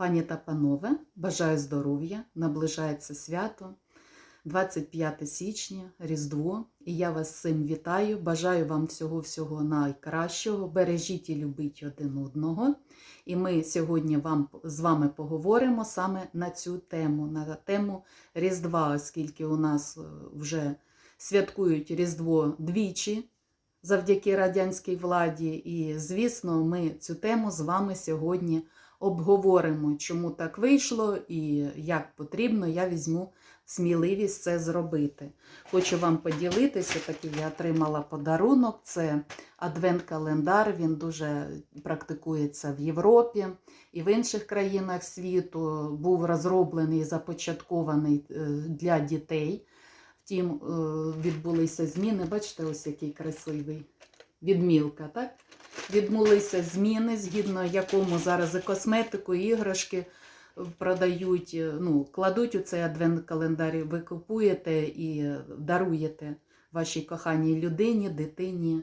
Пані та панове, бажаю здоров'я, наближається свято, 25 січня, Різдво, і я вас цим вітаю. Бажаю вам всього-всього найкращого. Бережіть і любіть один одного. І ми сьогодні вам, з вами поговоримо саме на цю тему, на тему Різдва, оскільки у нас е, вже святкують Різдво двічі завдяки радянській владі. І, звісно, ми цю тему з вами сьогодні обговоримо, чому так вийшло і як потрібно, я візьму сміливість це зробити. Хочу вам поділитися, такий я отримала подарунок. Це адвент-календар, він дуже практикується в Європі і в інших країнах світу. Був розроблений і започаткований е, для дітей. Втім, е, відбулися зміни. Bачите, ось який красивий відмілка, так? Відбулися зміни, згідно якому зараз і косметику, і іграшки продають, е, ну, кладуть у цей адвент-календар, ви купуєте і даруєте вашій коханій людині, дитині.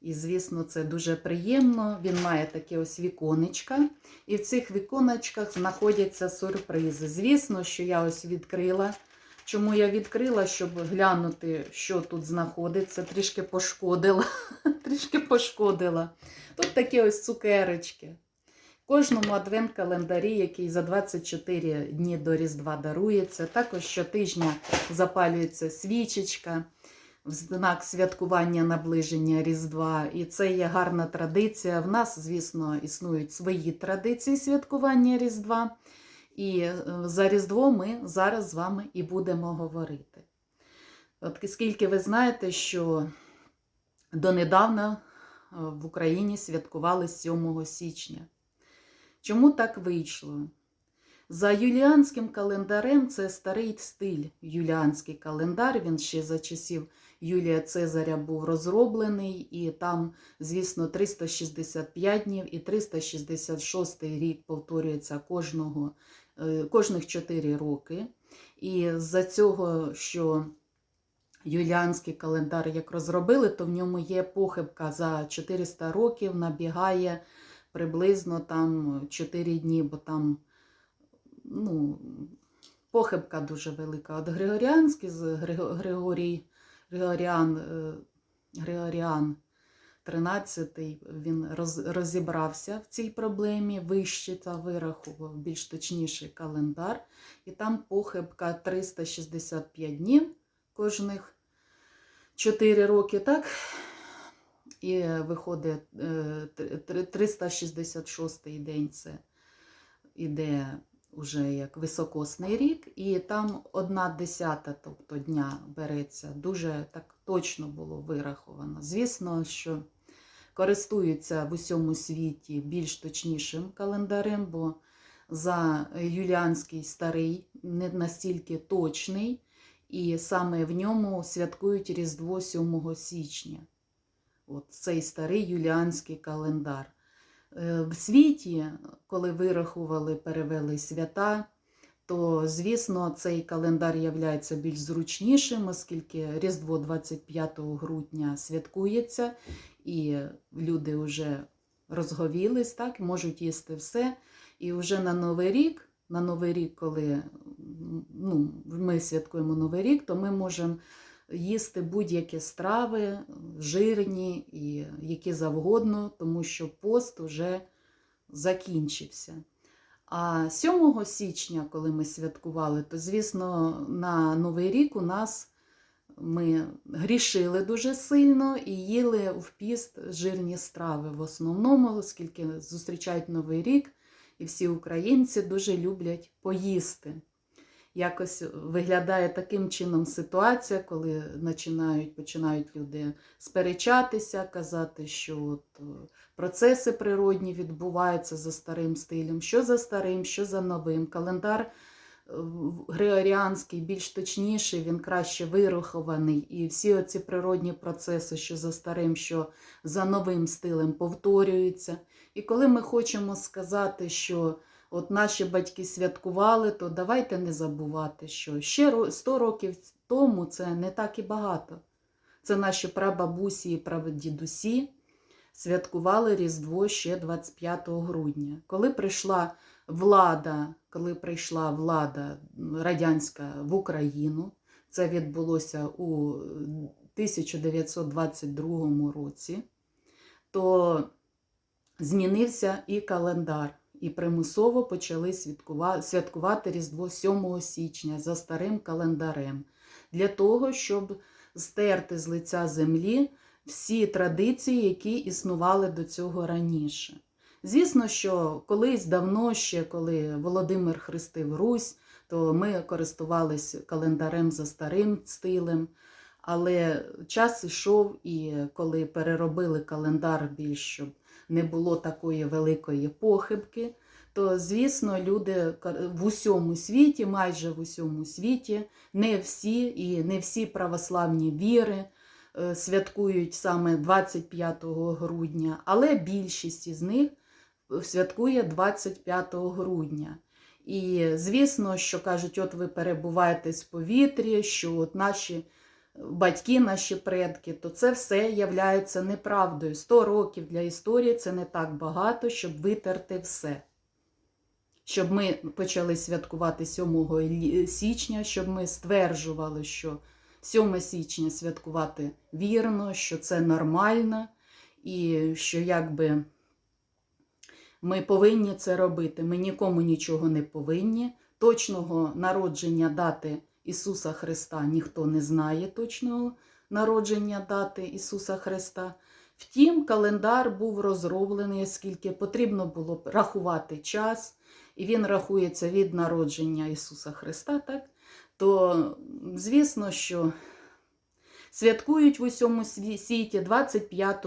І, звісно, це дуже приємно. Він має таке ось віконечка. І в цих віконечках знаходяться сюрпризи. Звісно, що я ось відкрила. Чому я відкрила, щоб глянути, що тут знаходиться, трішки пошкодила. трішки пошкодила. Тут такі ось цукерочки. Кожному адвент-календарі, який за 24 дні до Різдва дарується, також щотижня запалюється свічечка в знак святкування наближення Різдва. І це є гарна традиція. В нас, звісно, існують свої традиції святкування Різдва. І е, за Різдво ми зараз з вами і будемо говорити. От скільки ви знаєте, що донедавна е, в Україні святкували 7 січня. Чому так вийшло? За юліанським календарем це старий стиль юліанський календар. Він ще за часів Юлія Цезаря був розроблений, і там, звісно, 365 днів і 366 рік повторюється кожного, е, кожних 4 роки. І за цього, що юліанський календар як розробили, то в ньому є похибка за 400 років, набігає приблизно там 4 дні, бо там ну, похибка дуже велика. От Григоріанський з Григорій, Григоріан, е, Григоріан 13 він розібрався в цій проблемі, вище та вирахував більш точніший календар, і там похибка 365 днів кожних 4 роки, так? І виходить 366 день це іде вже як високосний рік, і там одна десята, тобто дня береться, дуже так точно було вираховано. Звісно, що користуються в усьому світі більш точнішим календарем, бо за юліанський старий не настільки точний, і саме в ньому святкують Різдво 7 січня. От Цей старий юліанський календар. Е, в світі, коли вирахували, перевели свята, то, звісно, цей календар є більш зручнішим, оскільки Різдво 25 грудня святкується, і люди вже розговілись, так, можуть їсти все. І вже на Новий рік, на Новий рік, коли ну, ми святкуємо Новий рік, то ми можемо їсти будь-які страви, жирні і які завгодно, тому що пост вже закінчився. А 7 січня, коли ми святкували, то, звісно, на Новий рік у нас ми грішили дуже сильно і їли в піст жирні страви в основному, оскільки зустрічають Новий рік, і всі українці дуже люблять поїсти якось виглядає таким чином ситуація, коли починають починають люди сперечатися, казати, що от е, процеси природні відбуваються за старим стилем, що за старим, що за новим. Календар е, Григоріанський більш точніший, він краще вирахований, і всі оці природні процеси, що за старим, що за новим стилем повторюються. І коли ми хочемо сказати, що от наші батьки святкували, то давайте не забувати, що ще 100 років тому це не так і багато. Це наші прабабусі і прадідусі святкували Різдво ще 25 грудня. Коли прийшла влада, коли прийшла влада радянська в Україну, це відбулося у 1922 році, то змінився і календар, і примусово почали святкувати Різдво 7 січня за старим календарем, для того, щоб стерти з лиця землі всі традиції, які існували до цього раніше. Звісно, що колись давно ще, коли Володимир хрестив Русь, то ми користувалися календарем за старим стилем. Але час ішов, і коли переробили календар більш, щоб не було такої великої похибки, то, звісно, люди в усьому світі, майже в усьому світі, не всі і не всі православні віри е, святкують саме 25 грудня, але більшість із них святкує 25 грудня. І звісно, що кажуть, от ви перебуваєтесь в повітрі, що от наші батьки, наші предки, то це все являється неправдою. 100 років для історії це не так багато, щоб витерти все. Щоб ми почали святкувати 7 січня, щоб ми стверджували, що 7 січня святкувати вірно, що це нормально, і що якби ми повинні це робити. Ми нікому нічого не повинні. Точного народження дати Ісуса Христа ніхто не знає точного народження дати Ісуса Христа. Втім, календар був розроблений, оскільки потрібно було рахувати час, і він рахується від народження Ісуса Христа, так? то звісно, що святкують в усьому світі 25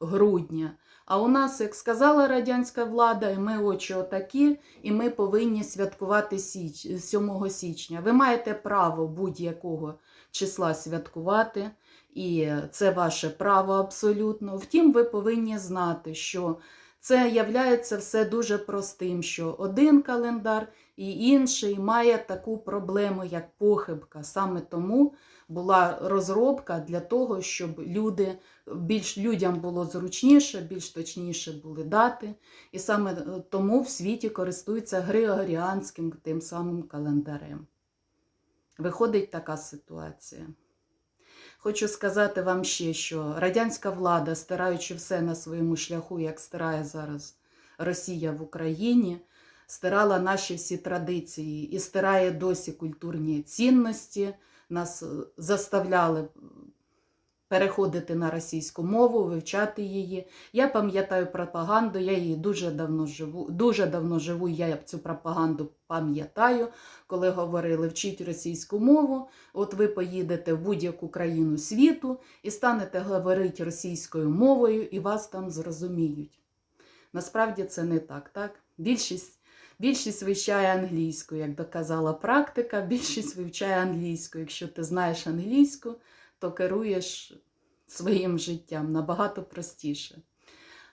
грудня. А у нас, як сказала радянська влада, ми очі отакі, і ми повинні святкувати 7 січня. Ви маєте право будь-якого числа святкувати, і це ваше право абсолютно. Втім, ви повинні знати, що це являється все дуже простим, що один календар і інший має таку проблему, як похибка. Саме тому була розробка для того, щоб люди більш людям було зручніше, більш точніше були дати. І саме е, тому в світі користуються григоріанським тим самим календарем. Виходить така ситуація. Хочу сказати вам ще, що радянська влада, стираючи все на своєму шляху, як стирає зараз Росія в Україні, стирала наші всі традиції і стирає досі культурні цінності. Нас е, заставляли переходити на російську мову, вивчати її. Я пам'ятаю пропаганду, я її дуже давно живу, дуже давно живу, я цю пропаганду пам'ятаю, коли говорили вчіть російську мову, от ви поїдете в будь-яку країну світу і станете говорити російською мовою, і вас там зрозуміють. Насправді це не так, так? Більшість Більшість вивчає англійську, як доказала практика, більшість вивчає англійську. Якщо ти знаєш англійську, то керуєш своїм життям набагато простіше.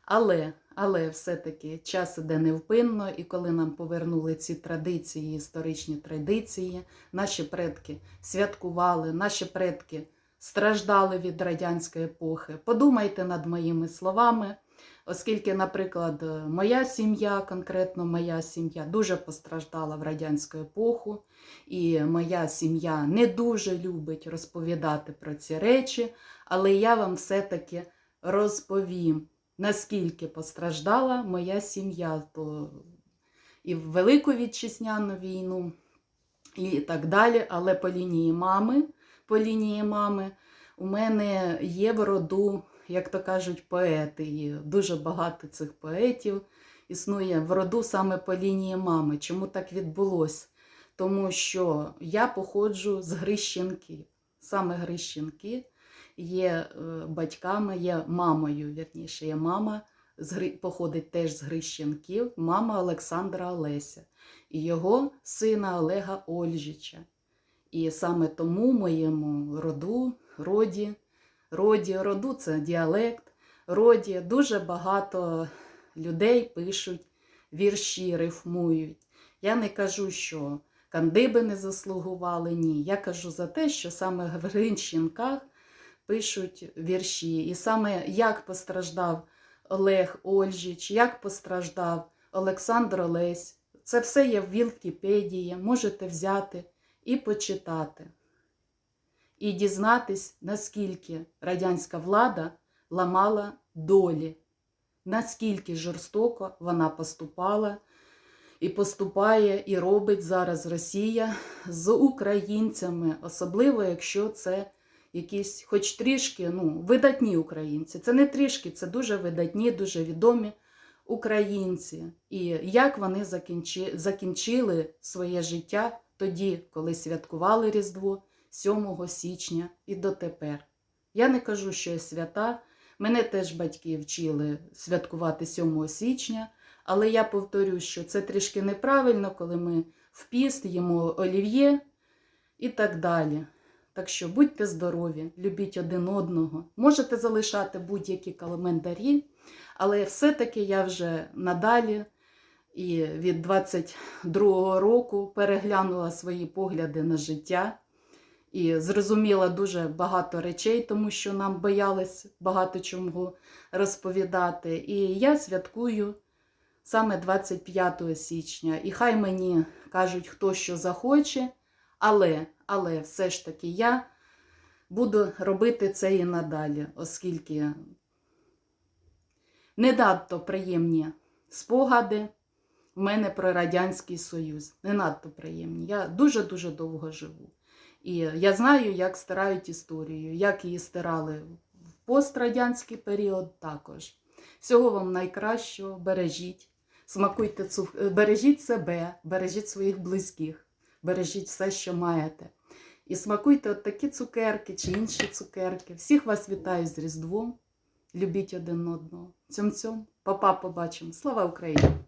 Але, але все-таки час іде невпинно, і коли нам повернули ці традиції, історичні традиції, наші предки святкували, наші предки страждали від радянської епохи. Подумайте над моїми словами. Оскільки, наприклад, моя сім'я, конкретно моя сім'я, дуже постраждала в радянську епоху, і моя сім'я не дуже любить розповідати про ці речі, але я вам все-таки розповім, наскільки постраждала моя сім'я то і в Велику Вітчизняну війну, і так далі. Але по лінії мами, по лінії мами у мене є в роду як то кажуть, поети. І дуже багато цих поетів існує в роду саме по лінії мами. Чому так відбулося? Тому що я походжу з Грищенків. Саме Грищенки є е, батьками, є мамою, вірніше, є мама з походить теж з Грищенків, мама Олександра Олеся і його сина Олега Ольжича. І саме тому моєму роду, роді, роді, роду це діалект, роді дуже багато людей пишуть вірші, рифмують. Я не кажу, що кандиби не заслугували, ні. Я кажу за те, що саме в Гринщенках пишуть вірші. І саме як постраждав Олег Ольжич, як постраждав Олександр Олесь, це все є в Вілкіпедії, можете взяти і почитати. І дізнатись, наскільки радянська влада ламала долі, наскільки жорстоко вона поступала і поступає, і робить зараз Росія з українцями, особливо якщо це якісь, хоч трішки, ну, видатні українці. Це не трішки, це дуже видатні, дуже відомі українці. І як вони закінчили своє життя тоді, коли святкували Різдво 7 січня і дотепер. Я не кажу, що я свята. Мене теж батьки вчили святкувати 7 січня, але я повторю, що це трішки неправильно, коли ми в піст їмо олів'є і так далі. Так що будьте здорові, любіть один одного. Можете залишати будь-які календарі, але все-таки я вже надалі і від 22-го року переглянула свої погляди на життя і зрозуміла дуже багато речей, тому що нам боялись багато чому розповідати. І я святкую саме 25 січня. І хай мені кажуть, хто що захоче, але, але все ж таки я буду робити це і надалі, оскільки не надто приємні спогади в мене про Радянський Союз. Не надто приємні. Я дуже-дуже довго живу. І я знаю, як стирають історію, як її стирали в пострадянський період також. Всього вам найкращого, бережіть, смакуйте цух... бережіть себе, бережіть своїх близьких, бережіть все, що маєте. І смакуйте от такі цукерки чи інші цукерки. Всіх вас вітаю з Різдвом. Любіть один одного. Цьом-цьом. Папа побачимо. Слава Україні!